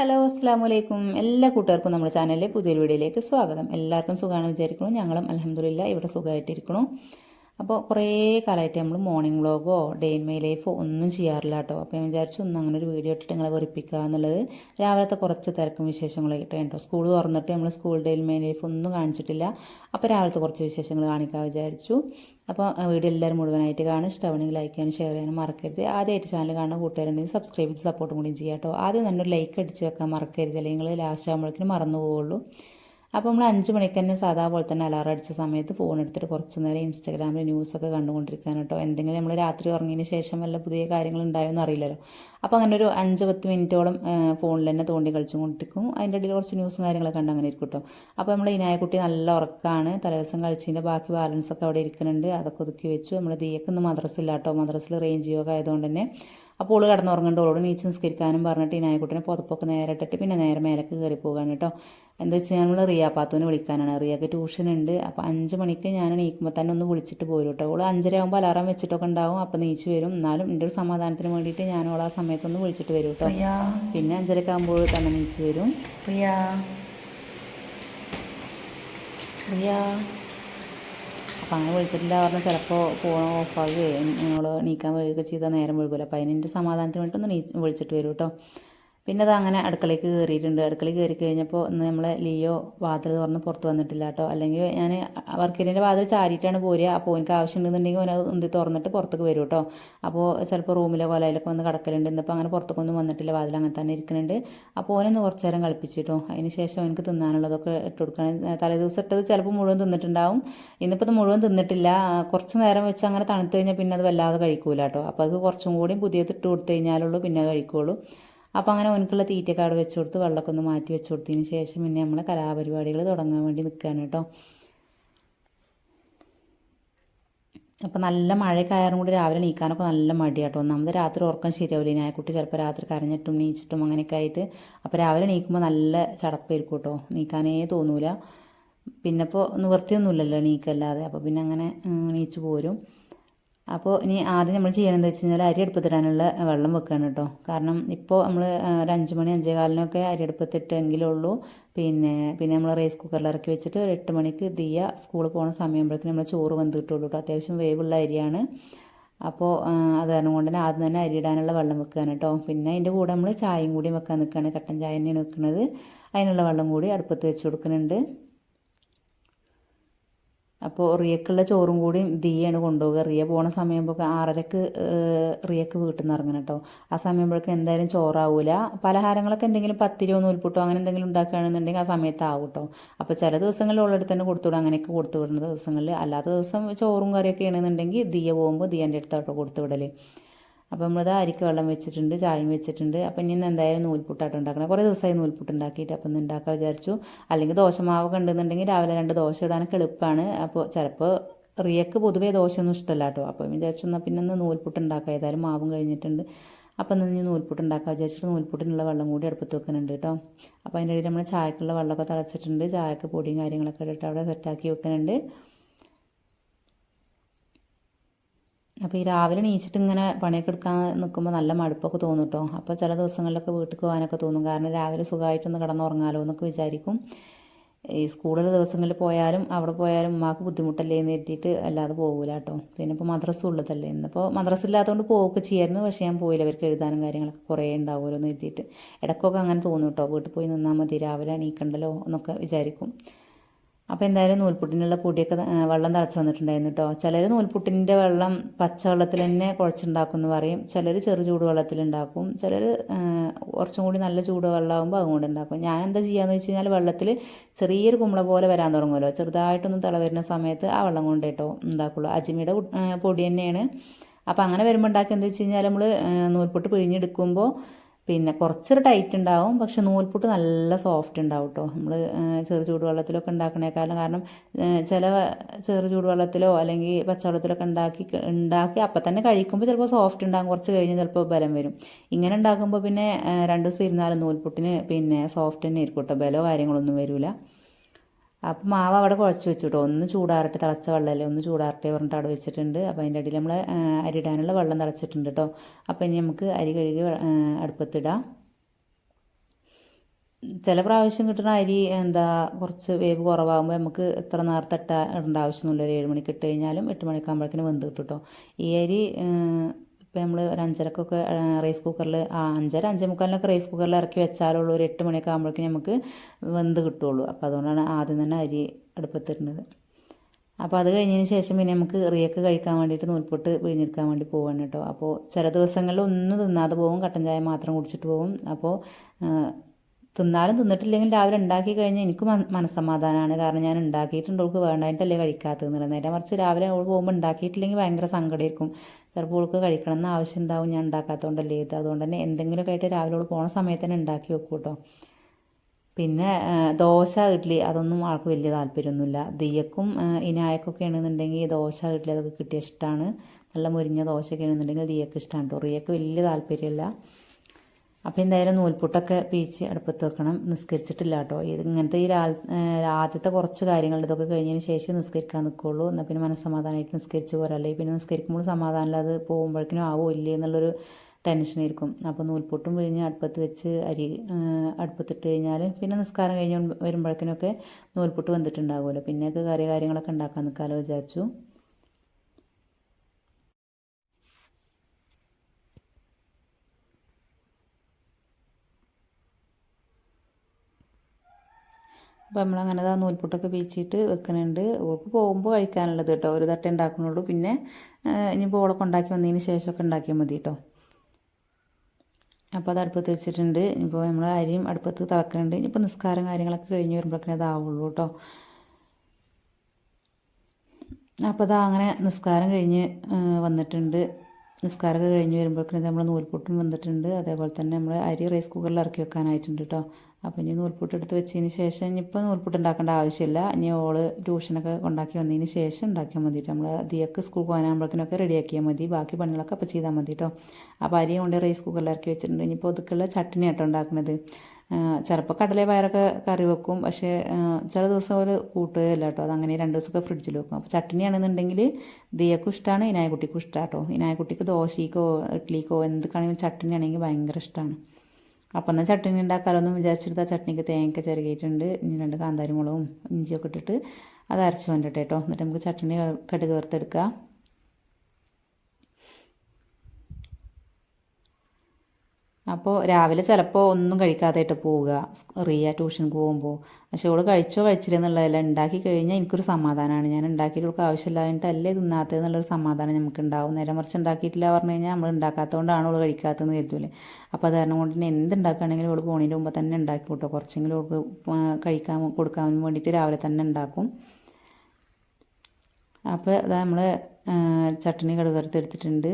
Hello അസ്സാം വലൈക്കും എല്ലാ കൂട്ടുകാർക്കും നമ്മുടെ ചാനലിലെ പുതിയൊരു വീഡിയോയിലേക്ക് സ്വാഗതം. എല്ലാവർക്കും സുഖമാണ് വിചാരിക്കണം ഞങ്ങളും അലഹമ്മദില്ല ഇവിടെ സുഖമായിട്ടിരിക്കണം അപ്പോൾ കുറേ കാലമായിട്ട് നമ്മൾ മോർണിംഗ് വ്ളോഗോ ഡേ ഇൻ മൈ ലൈഫോ ഒന്നും ചെയ്യാറില്ല കേട്ടോ. അപ്പോൾ ഞാൻ വിചാരിച്ചു ഒന്ന് അങ്ങനെ ഒരു വീഡിയോ ഇട്ടിട്ട് നിങ്ങളെ വെറുപ്പിക്കുക എന്നുള്ളത് രാവിലത്തെ കുറച്ച് തിരക്കും വിശേഷങ്ങളൊക്കെ കേട്ടോ. സ്കൂൾ തുറന്നിട്ട് നമ്മൾ school day in my life ഒന്നും കാണിച്ചിട്ടില്ല. അപ്പോൾ രാവിലത്തെ കുറച്ച് വിശേഷങ്ങൾ കാണിക്കാൻ വിചാരിച്ചു. അപ്പോൾ വീഡിയോ എല്ലാവരും മുഴുവനായിട്ട് കാണും ഇഷ്ടമാണെങ്കിൽ ലൈക്ക് ചെയ്യാനും ഷെയർ ചെയ്യാനും മറക്കരുത്. ആദ്യമായിട്ട് ചാനൽ കാണുന്ന കൂട്ടുകാരുണ്ടെങ്കിൽ സബ്സ്ക്രൈബ് ചെയ്ത് സപ്പോർട്ടും കൂടി ചെയ്യാം കേട്ടോ. ആദ്യം തന്നെ ഒരു ലൈക്ക് അടിച്ച് വെക്കാൻ മറക്കരുത്. അല്ലെങ്കിൽ ലാസ്റ്റ് ആകുമ്പോഴേക്കും മറന്നു പോവുള്ളൂ അപ്പോൾ നമ്മൾ അഞ്ച് മണിക്ക് തന്നെ സാധാ പോലെ തന്നെ അലാറം അടിച്ച സമയത്ത് ഫോൺ എടുത്തിട്ട് കുറച്ച് നേരം ഇൻസ്റ്റാഗ്രാമിൽ ന്യൂസൊക്കെ കണ്ടുകൊണ്ടിരിക്കാൻ കേട്ടോ എന്തെങ്കിലും നമ്മൾ രാത്രി ഉറങ്ങിയതിന് ശേഷം വല്ല പുതിയ കാര്യങ്ങൾ ഉണ്ടായോന്ന് അറിയില്ലല്ലോ. അപ്പോൾ അങ്ങനെ ഒരു അഞ്ച് പത്ത് മിനിറ്റോളം ഫോണിൽ തന്നെ തോണ്ടി കളിച്ചുകൊണ്ടിരിക്കും. അതിന്റെ ഇടയിൽ കുറച്ച് ന്യൂസും കാര്യങ്ങളൊക്കെ കണ്ട് അങ്ങനെ ഇരിക്കും കേട്ടോ അപ്പോൾ നമ്മൾ ഇനായക്കുട്ടി നല്ല ഉറക്കമാണ് തലേദിവസം കളിച്ചതിന്റെ ബാക്കി ബാലൻസൊക്കെ അവിടെ ഇരിക്കുന്നുണ്ട്. അതൊക്കെ ഒതുക്കി വെച്ചു. നമ്മൾ ദിയക്ക് ഇന്ന് മദ്രസ ഇല്ല കേട്ടോ മദ്രസിൽ റേഞ്ച് യോഗ ആയതുകൊണ്ട് തന്നെ അപ്പോൾ ഓൾ കിടന്നുറങ്ങേണ്ട. ഓളോട് നീച്ച് നിസ്കരിക്കാനും പറഞ്ഞിട്ട് ഈ നായക്കുട്ടിനെ പുതപ്പൊക്കെ നേരെ ഇട്ടിട്ട് പിന്നെ നേരെ മേലേക്ക് കയറി പോകാണ് കേട്ടോ. എന്താ വെച്ചാൽ നമ്മൾ റിയ പാത്തുവിനെ വിളിക്കാനാണ്. റിയക്ക് ട്യൂഷൻ ഉണ്ട് അപ്പോൾ അഞ്ച് മണിക്ക് ഞാൻ നീക്കുമ്പോൾ തന്നെ ഒന്ന് വിളിച്ചിട്ട് പോരും കേട്ടോ. ഓൾ അഞ്ചര ആകുമ്പോൾ അലാറം വെച്ചിട്ടൊക്കെ ഉണ്ടാവും. അപ്പോൾ നീച്ച് വരും. എന്നാലും എന്റെ ഒരു സമാധാനത്തിന് വേണ്ടിയിട്ട് ഞാൻ ഓൾ ആ സമയത്തൊന്ന് വിളിച്ചിട്ട് വരും കേട്ടോ. പിന്നെ അഞ്ചരക്ക് ആകുമ്പോൾ തന്നെ നീച്ച് വരും. റിയാ. റിയ. അപ്പം അങ്ങനെ വിളിച്ചിട്ടില്ല പറഞ്ഞാൽ ചിലപ്പോൾ ഫോൺ ഓഫാകുകയും നിങ്ങൾ നീക്കാൻ വരികയൊക്കെ ചെയ്താൽ നേരം വഴുകില്ല അപ്പം അതിന്റെ സമാധാനത്തിന് വേണ്ടിയിട്ടൊന്ന് നീ വിളിച്ചിട്ട് വരും കേട്ടോ പിന്നെ അത് അങ്ങനെ അടുക്കളയ്ക്ക് കയറിയിട്ടുണ്ട് അടുക്കളയിൽ കയറി കഴിഞ്ഞപ്പോൾ ഇന്ന് നമ്മളെ ലിയോ വാതിൽ തുറന്ന് പുറത്ത് വന്നിട്ടില്ല കേട്ടോ. അല്ലെങ്കിൽ ഞാൻ വർക്കേരിന്റെ വാതിൽ ചാരിയിട്ടാണ് പോരുക. അപ്പോൾ എനിക്ക് ആവശ്യമുണ്ടെന്നുണ്ടെങ്കിൽ അവനത് ഉന്തി തുറന്നിട്ട് പുറത്തേക്ക് വരും കേട്ടോ. അപ്പോൾ ചിലപ്പോൾ റൂമിലോ കൊലയിലൊക്കെ വന്ന് കിടക്കലുണ്ട്. ഇന്നിപ്പോൾ അങ്ങനെ പുറത്തേക്കൊന്നും വന്നിട്ടില്ല. വാതിൽ അങ്ങനെ തന്നെ ഇരിക്കുന്നുണ്ട്. അപ്പോൾ ഓനൊന്ന് കുറച്ച് നേരം കളിപ്പിച്ചിട്ടോ അതിന് ശേഷം എനിക്ക് തിന്നാനുള്ളതൊക്കെ ഇട്ട് കൊടുക്കണം. തലേദിവസം ഇട്ടത് ചിലപ്പോൾ മുഴുവൻ തിന്നിട്ടുണ്ടാവും. ഇന്നിപ്പോൾ ഇത് മുഴുവൻ തിന്നിട്ടില്ല. കുറച്ച് നേരം വെച്ച് അങ്ങനെ തണുത്ത് കഴിഞ്ഞാൽ പിന്നെ അത് വല്ലാതെ കഴിക്കൂല കേട്ടോ. അപ്പോൾ അത് കുറച്ചും കൂടി പുതിയത് ഇട്ട് കൊടുത്തു കഴിഞ്ഞാലുള്ളൂ പിന്നെ കഴിക്കുള്ളൂ അപ്പോൾ അങ്ങനെ ഓനക്കുള്ള തീറ്റയൊക്കെ അവിടെ വെച്ച് കൊടുത്ത് വെള്ളമൊക്കെ ഒന്ന് മാറ്റി വെച്ച് കൊടുത്തതിന് ശേഷം പിന്നെ നമ്മൾ കലാപരിപാടികൾ തുടങ്ങാൻ വേണ്ടി നിൽക്കുകയാണ് കേട്ടോ. അപ്പോൾ നല്ല മഴയൊക്കെ കയറും കൂടി രാവിലെ നീക്കാനൊക്കെ നല്ല മടിയാട്ടോ ഒന്നാമത് രാത്രി ഉറക്കം ശരിയാവില്ല ഞാൻ കുട്ടി ചിലപ്പോൾ രാത്രി കരഞ്ഞിട്ടും നീച്ചിട്ടും അങ്ങനെയൊക്കെ ആയിട്ട്. അപ്പോൾ രാവിലെ നീക്കുമ്പോൾ നല്ല ചടപ്പായിരിക്കും കേട്ടോ. നീക്കാനേ തോന്നൂല. പിന്നെ ഇപ്പോൾ നിവൃത്തിയൊന്നുമില്ലല്ലോ നീക്കല്ലാതെ അപ്പോൾ പിന്നെ അങ്ങനെ നീച്ചു പോരും. അപ്പോൾ ഇനി ആദ്യം നമ്മൾ ചെയ്യണമെന്ന് വെച്ച് കഴിഞ്ഞാൽ അരി അടുപ്പത്തിടാനുള്ള വെള്ളം വെക്കുകയാണ് കേട്ടോ. കാരണം ഇപ്പോൾ നമ്മൾ ഒരു അഞ്ച് മണി അഞ്ചേ കാലിനൊക്കെ അരി അടുപ്പത്തിട്ടെങ്കിലേ ഉള്ളൂ. പിന്നെ പിന്നെ നമ്മൾ റൈസ് കുക്കറിൽ ഇറക്കി വെച്ചിട്ട് ഒരു എട്ട് മണിക്ക് ദിയ സ്കൂളിൽ പോകുന്ന സമയമ്പോഴേക്കും നമ്മൾ ചോറ് വന്ന് കിട്ടുള്ളൂ കേട്ടോ. അത്യാവശ്യം വേവുള്ള അരിയാണ്. അപ്പോൾ അത് കാരണം കൊണ്ട് തന്നെ ആദ്യം തന്നെ അരിയിടാനുള്ള വെള്ളം വെക്കുകയാണ് കേട്ടോ. പിന്നെ അതിന്റെ കൂടെ നമ്മൾ ചായയും കൂടി വെക്കാൻ നിൽക്കുകയാണ് കട്ടൻ ചായ തന്നെയാണ് വെക്കുന്നത് അതിനുള്ള വെള്ളം കൂടി അടുപ്പത്ത് വെച്ച് കൊടുക്കുന്നുണ്ട്. അപ്പോൾ റിയക്കുള്ള ചോറും കൂടി ദിയാണ് കൊണ്ടുപോകുക റിയ പോണ സമയമ്പോൾ ആറരക്ക് റിയക്ക് വീട്ടിൽ നിന്ന് ഇറങ്ങണം കേട്ടോ ആ സമയമ്പോഴേക്കും എന്തായാലും ചോറാവൂല. പലഹാരങ്ങളൊക്കെ എന്തെങ്കിലും പത്തിരിയോ നൂൽപുട്ടോ അങ്ങനെ എന്തെങ്കിലും ഉണ്ടാക്കുകയാണെന്നുണ്ടെങ്കിൽ ആ സമയത്ത് ആവും കേട്ടോ അപ്പോൾ ചില ദിവസങ്ങളിൽ ഉള്ളിടത്ത് തന്നെ കൊടുത്തുവിടും. അങ്ങനെയൊക്കെ കൊടുത്തു വിടുന്ന ദിവസങ്ങളിൽ. അല്ലാത്ത ദിവസം ചോറും കറിയൊക്കെ ആണെന്നുണ്ടെങ്കിൽ ദിയ പോകുമ്പോൾ ദിയന്റെ അടുത്തോട്ടോ കൊടുത്തു അപ്പോൾ നമ്മളിത് അരിക്ക് വെള്ളം വെച്ചിട്ടുണ്ട് ചായയും വെച്ചിട്ടുണ്ട്. അപ്പോൾ ഇനി എന്തായാലും നൂൽപുട്ടായിട്ട് ഉണ്ടാക്കണം. കുറേ ദിവസമായി നൂൽപുട്ട് ഉണ്ടാക്കിയിട്ട് അപ്പോൾ ഒന്ന് ഉണ്ടാക്കാൻ വിചാരിച്ചു. അല്ലെങ്കിൽ ദോശമാവൊക്കെ ഉണ്ടെന്നുണ്ടെങ്കിൽ രാവിലെ രണ്ട് ദോശ ഇടാനൊക്കെ എളുപ്പമാണ് അപ്പോൾ ചിലപ്പോൾ റിയക്ക് പൊതുവേ ദോശയൊന്നും ഇഷ്ടമല്ല കേട്ടോ അപ്പോൾ വിചാരിച്ചു എന്നാൽ പിന്നെ ഒന്ന് നൂൽപുട്ട് ഉണ്ടാക്കാം. ഏതായാലും മാവും കഴിഞ്ഞിട്ടുണ്ട്. അപ്പം ഇന്ന് നൂൽപുട്ട് ഉണ്ടാക്കാൻ വിചാരിച്ചിട്ട് നൂൽപുട്ടിനുള്ള വെള്ളം കൂടി അടുപ്പത്ത് വെക്കുന്നുണ്ട് കേട്ടോ. അപ്പോൾ അതിന്റെ ഇടയിൽ നമ്മൾ ചായക്കുള്ള വെള്ളമൊക്കെ തിളച്ചിട്ടുണ്ട്. ചായക്ക് പൊടിയും കാര്യങ്ങളൊക്കെ ഇട്ടിട്ട് അവിടെ സെറ്റാക്കി വെക്കുന്നുണ്ട്. അപ്പോൾ ഈ രാവിലെ എണീച്ചിട്ട് ഇങ്ങനെ പണിയൊക്കെ എടുക്കാൻ നിൽക്കുമ്പോൾ നല്ല മടുപ്പൊക്കെ തോന്നും കേട്ടോ അപ്പോൾ ചില ദിവസങ്ങളിലൊക്കെ വീട്ടിൽ പോകാനൊക്കെ തോന്നും. കാരണം രാവിലെ സുഖമായിട്ടൊന്ന് കിടന്നുറങ്ങാലോ എന്നൊക്കെ വിചാരിക്കും. ഈ സ്കൂളിലെ ദിവസങ്ങളിൽ പോയാലും അവിടെ പോയാലും ഉമ്മാക്ക് ബുദ്ധിമുട്ടല്ലേ എന്ന് കരുതിയിട്ട് അല്ലാതെ പോകില്ല കേട്ടോ പിന്നെ ഇപ്പോൾ മദ്രസ ഉള്ളതല്ലേ. ഇന്നിപ്പോൾ മദ്രസ ഇല്ലാത്തതുകൊണ്ട് പോവുകയൊക്കെ ചെയ്യായിരുന്നു. പക്ഷേ ഞാൻ പോയില്ല. അവർക്ക് എഴുതാനും കാര്യങ്ങളൊക്കെ കുറേ ഉണ്ടാവുമല്ലോ എന്ന് കരുതിയിട്ട്. ഇടയ്ക്കൊക്കെ അങ്ങനെ തോന്നും കേട്ടോ വീട്ടിൽ പോയി നിന്നാൽ മതി. രാവിലെ എണീക്കണ്ടല്ലോ എന്നൊക്കെ വിചാരിക്കും. അപ്പോൾ എന്തായാലും നൂൽപുട്ടിനുള്ള പൊടിയൊക്കെ വെള്ളം തിളച്ച് വന്നിട്ടുണ്ടായിരുന്നു കേട്ടോ ചിലർ നൂൽപുട്ടിന്റെ വെള്ളം പച്ചവെള്ളത്തിൽ തന്നെ കുഴച്ചുണ്ടാക്കും എന്ന് പറയും. ചിലർ ചെറു ചൂടുവെള്ളത്തിൽ ഉണ്ടാക്കും. ചിലർ കുറച്ചും കൂടി നല്ല ചൂടുവെള്ളമാകുമ്പോൾ അതുകൊണ്ട് ഉണ്ടാക്കും. ഞാൻ എന്താ ചെയ്യാന്ന് വെച്ച് കഴിഞ്ഞാൽ വെള്ളത്തിൽ ചെറിയൊരു കുമ്പള പോലെ വരാൻ തുടങ്ങുമല്ലോ. ചെറുതായിട്ടൊന്ന് തിള വരുന്ന സമയത്ത് ആ വെള്ളം കൊണ്ട് കേട്ടോ ഉണ്ടാക്കുള്ളൂ. അജിമിയുടെ പൊടി തന്നെയാണ്. അപ്പോൾ അങ്ങനെ വരുമ്പോൾ ഉണ്ടാക്കി എന്താ വെച്ച് കഴിഞ്ഞാൽ നമ്മൾ നൂൽപുട്ട് പിഴിഞ്ഞെടുക്കുമ്പോൾ പിന്നെ കുറച്ചൊരു ടൈറ്റ് ഉണ്ടാവും പക്ഷെ നൂൽപുട്ട് നല്ല സോഫ്റ്റ് ഉണ്ടാവും കേട്ടോ നമ്മൾ ചെറു ചൂടുവെള്ളത്തിലൊക്കെ ഉണ്ടാക്കണേക്കാളും കാരണം ചില ചെറു ചൂടുവെള്ളത്തിലോ അല്ലെങ്കിൽ പച്ചവെള്ളത്തിലൊക്കെ ഉണ്ടാക്കി ഉണ്ടാക്കി അപ്പം തന്നെ കഴിക്കുമ്പോൾ ചിലപ്പോൾ സോഫ്റ്റ് ഉണ്ടാകും കുറച്ച് കഴിഞ്ഞ് ചിലപ്പോൾ ബലം വരും. ഇങ്ങനെ ഉണ്ടാക്കുമ്പോൾ പിന്നെ രണ്ട് ദിവസം ഇരുന്നാലും നൂൽപുട്ടിന് പിന്നെ സോഫ്റ്റ് തന്നെ ഇരിക്കും കേട്ടോ ബലോ കാര്യങ്ങളൊന്നും വരില്ല അപ്പോൾ മാവ് അവിടെ കുഴച്ച് വെച്ചു കേട്ടോ ഒന്ന് ചൂടാറട്ടെ തിളച്ച വെള്ളമല്ലേ ഒന്ന് ചൂടാറട്ടെ പറഞ്ഞിട്ട് അവിടെ വെച്ചിട്ടുണ്ട്. അപ്പോൾ അതിന്റെ അടിയിൽ നമ്മൾ അരിയിടാനുള്ള വെള്ളം തിളച്ചിട്ടുണ്ട് കേട്ടോ അപ്പോൾ ഇനി നമുക്ക് അരി കഴുകി അടുപ്പത്തിടാം. ചില പ്രാവശ്യം കിട്ടുന്ന അരി എന്താ കുറച്ച് വേവ് കുറവാകുമ്പോൾ നമുക്ക് എത്ര നേരത്തെ ഇട്ട ഇടേണ്ട ആവശ്യമൊന്നുമില്ല. ഒരു ഏഴ് മണിക്ക് ഇട്ട് കഴിഞ്ഞാലും എട്ട് മണിക്കാകുമ്പോഴേക്കിനും വെന്ത് കിട്ടും കേട്ടോ ഈ അരി ഇപ്പോൾ നമ്മൾ ഒരു അഞ്ചരക്കൊക്കെ റൈസ് കുക്കറിൽ ആ അഞ്ചര അഞ്ചേ മുക്കാലിനൊക്കെ റൈസ് കുക്കറിൽ ഇറക്കി വെച്ചാലുള്ളൂ ഒരു എട്ട് മണിയൊക്കെ ആകുമ്പോഴേക്കും നമുക്ക് വെന്ത് കിട്ടുള്ളൂ. അപ്പോൾ അതുകൊണ്ടാണ് ആദ്യം തന്നെ അരി അടുപ്പത്തിടുന്നത്. അപ്പോൾ അത് കഴിഞ്ഞതിന് ശേഷം പിന്നെ നമുക്ക് റിയൊക്കെ കഴിക്കാൻ വേണ്ടിയിട്ട് നൂൽപ്പൊട്ട് പിഴിഞ്ഞെടുക്കാൻ വേണ്ടി പോവാണ് കേട്ടോ. അപ്പോൾ ചില ദിവസങ്ങളിൽ ഒന്നും തിന്നാതെ പോകും കട്ടൻ ചായ മാത്രം കുടിച്ചിട്ട് പോകും. അപ്പോൾ തിന്നാലും തിന്നിട്ടില്ലെങ്കിൽ രാവിലെ ഉണ്ടാക്കി കഴിഞ്ഞാൽ എനിക്ക് മനസ്സമാധാനമാണ് കാരണം ഞാൻ ഉണ്ടാക്കിയിട്ടുണ്ട് അവൾക്ക് വേണ്ടായിട്ടല്ലേ കഴിക്കാത്തതെന്നുള്ളത് നേരെ മറിച്ച് രാവിലെ അവൾ പോകുമ്പോൾ ഉണ്ടാക്കിയിട്ടില്ലെങ്കിൽ ഭയങ്കര സങ്കടമായിരിക്കും. ചിലപ്പോൾ അവൾക്ക് കഴിക്കണം എന്ന ആവശ്യം ഉണ്ടാവും ഞാൻ ഉണ്ടാക്കാത്തതുകൊണ്ടല്ലേ ഇത്. അതുകൊണ്ട് തന്നെ എന്തെങ്കിലുമൊക്കെ ആയിട്ട് രാവിലെ അവൾ പോണ സമയത്ത് തന്നെ ഉണ്ടാക്കി വെക്കും കേട്ടോ. പിന്നെ ദോശ ഇഡ്ഡലി അതൊന്നും ആൾക്ക് വലിയ താല്പര്യമൊന്നുമില്ല. ദിയക്കും ഇനായക്കൊക്കെ ആണെന്നുണ്ടെങ്കിൽ ദോശ ഇഡ്ഡലി അതൊക്കെ കിട്ടിയ ഇഷ്ടമാണ് നല്ല മുരിഞ്ഞ ദോശയൊക്കെ ആണെന്നുണ്ടെങ്കിൽ ദിയക്ക് ഇഷ്ടമാണ് കേട്ടോ. റിയക്ക് വലിയ താല്പര്യമില്ല. അപ്പോൾ എന്തായാലും നൂൽപുട്ടൊക്കെ പീച്ച് അടുപ്പത്ത് വെക്കണം. നിസ്കരിച്ചിട്ടില്ല കേട്ടോ. ഇങ്ങനത്തെ ഈ ആദ്യത്തെ കുറച്ച് കാര്യങ്ങൾ ഇതൊക്കെ കഴിഞ്ഞതിന് ശേഷം നിസ്കരിക്കാൻ നിൽക്കുള്ളൂ. എന്നാൽ പിന്നെ മനസ്സമാധാനമായിട്ട് നിസ്കരിച്ച് പോരല്ലേ? പിന്നെ നിസ്കരിക്കുമ്പോൾ സമാധാനമില്ല. അത് പോകുമ്പോഴേക്കിനും ആവോ ഇല്ലേ എന്നുള്ളൊരു ടെൻഷനായിരിക്കും അപ്പോൾ നൂൽപുട്ടും പിഴിഞ്ഞ് അടുപ്പത്ത് വെച്ച് അരി അടുപ്പത്തിട്ട് കഴിഞ്ഞാൽ പിന്നെ നിസ്കാരം കഴിഞ്ഞ് വരുമ്പോഴേക്കിനൊക്കെ നൂൽപുട്ട് വന്നിട്ടുണ്ടാകുമല്ലോ പിന്നെയൊക്കെ കറി കാര്യങ്ങളൊക്കെ ഉണ്ടാക്കാൻ നിൽക്കാമല്ലോ വിചാരിച്ചു. അപ്പോൾ നമ്മളങ്ങനെ ആ നൂൽപുട്ടൊക്കെ വീച്ചിട്ട് വെക്കുന്നുണ്ട് ഓൾക്ക് പോകുമ്പോൾ കഴിക്കാനുള്ളത് കേട്ടോ ഒരു തട്ടേ ഉണ്ടാക്കുന്നുള്ളൂ പിന്നെ ഇനിയിപ്പോൾ ഓളൊക്കെ ഉണ്ടാക്കി വന്നതിന് ശേഷമൊക്കെ ഉണ്ടാക്കിയാൽ മതി കേട്ടോ അപ്പോൾ അത് അടുപ്പത്ത് വെച്ചിട്ടുണ്ട്. ഇപ്പോൾ നമ്മൾ അരിയും അടുപ്പത്ത് തിളക്കുന്നുണ്ട് ഇനിയിപ്പോൾ നിസ്കാരം കാര്യങ്ങളൊക്കെ കഴിഞ്ഞ് വരുമ്പോഴൊക്കെ അതാവുള്ളൂ കേട്ടോ അപ്പോൾ അതാ അങ്ങനെ നിസ്കാരം കഴിഞ്ഞ് വന്നിട്ടുണ്ട്. നിസ്കാരമൊക്കെ കഴിഞ്ഞ് വരുമ്പോഴേക്കും നമ്മൾ നൂൽപുട്ടും വന്നിട്ടുണ്ട്. അതേപോലെ തന്നെ നമ്മൾ അരി റൈസ് കുക്കറിൽ ഇറക്കി വെക്കാനായിട്ടുണ്ട് കേട്ടോ അപ്പോൾ ഇനി നൂൽപുട്ട് എടുത്ത് വെച്ചതിന് ശേഷം ഇനിയിപ്പോൾ നൂൽപുട്ട് ഉണ്ടാക്കേണ്ട ആവശ്യമില്ല. ഇനി ഓൾ ട്യൂഷനൊക്കെ ഉണ്ടാക്കി വന്നതിന് ശേഷം ഉണ്ടാക്കിയാൽ മതി നമ്മൾ അതിയൊക്കെ സ്കൂൾ പോകാനാകുമ്പോഴേക്കിനൊക്കെ റെഡിയാക്കിയാൽ മതി. ബാക്കി പണികളൊക്കെ അപ്പോൾ ചെയ്താൽ മതി കേട്ടോ അപ്പോൾ അരി കൊണ്ട് റൈസ് കുക്കറിൽ ഇറക്കി വെച്ചിട്ടുണ്ട്. ഇനിയിപ്പോൾ ഒതുക്കുള്ള ചട്ടിനി കേട്ടോ ഉണ്ടാക്കുന്നത് ചിലപ്പോൾ കടല പയറൊക്കെ കറി വെക്കും. പക്ഷേ ചില ദിവസം ഒരു കൂട്ടുകയില്ല കേട്ടോ. അങ്ങനെ രണ്ട് ദിവസമൊക്കെ ഫ്രിഡ്ജിൽ വെക്കും. അപ്പോൾ ചട്നിയാണെന്നുണ്ടെങ്കിൽ ദിയക്കും ഇഷ്ടമാണ് ഇനായക്കുട്ടിക്കും ഇഷ്ടമാണ് കേട്ടോ. ഇനായക്കുട്ടിക്ക് ദോശയ്ക്കോ ഇഡ്ഡലിക്കോ എന്തൊക്കെയാണെങ്കിലും ചട്നി ആണെങ്കിൽ ഭയങ്കര ഇഷ്ടമാണ് അപ്പം എന്നാൽ ചട്നി ഉണ്ടാക്കാമല്ലോ വിചാരിച്ചിട്ട് ആ ചട്നിക്ക് തേങ്ങയൊക്കെ ചിരകിയിട്ടുണ്ട്. ഇനി രണ്ട് കാന്താരി മുളകും ഇഞ്ചിയൊക്കെ ഇട്ടിട്ട് അത് അരച്ച് വേണ്ടിട്ട് കേട്ടോ. എന്നിട്ട് നമുക്ക് ചട്നി കടുക് വറുത്തെടുക്കാം. അപ്പോൾ രാവിലെ ചിലപ്പോൾ ഒന്നും കഴിക്കാതായിട്ട് പോവുക. റിയ ട്യൂഷൻ പോകുമ്പോൾ പക്ഷേ അവൾ കഴിച്ചോ കഴിച്ചില്ല എന്നുള്ളതല്ല ഉണ്ടാക്കി കഴിഞ്ഞാൽ എനിക്കൊരു സമാധാനമാണ് ഞാൻ ഉണ്ടാക്കിയിട്ട് ആവശ്യമില്ലാതായിട്ടല്ലേ തിന്നാത്തത് എന്നുള്ളൊരു സമാധാനം നമുക്ക് ഉണ്ടാവും നേരെ മറിച്ച് ഉണ്ടാക്കിയിട്ടില്ല പറഞ്ഞു കഴിഞ്ഞാൽ നമ്മൾ ഉണ്ടാക്കാത്തതുകൊണ്ടാണ് അവൾ കഴിക്കാത്തതെന്ന് കരുതൂലേ. അപ്പോൾ അത് കാരണം കൊണ്ട് തന്നെ എന്ത് ഉണ്ടാക്കുകയാണെങ്കിലും അവൾ പോണതിന് മുമ്പ് തന്നെ ഉണ്ടാക്കി കൂട്ടോ കുറച്ചെങ്കിലും അവൾക്ക് കഴിക്കാൻ കൊടുക്കാൻ വേണ്ടിയിട്ട് രാവിലെ തന്നെ ഉണ്ടാക്കും. അപ്പോൾ നമ്മൾ കടുകറുത്ത് കടുകറുത്തെടുത്തിട്ടുണ്ട്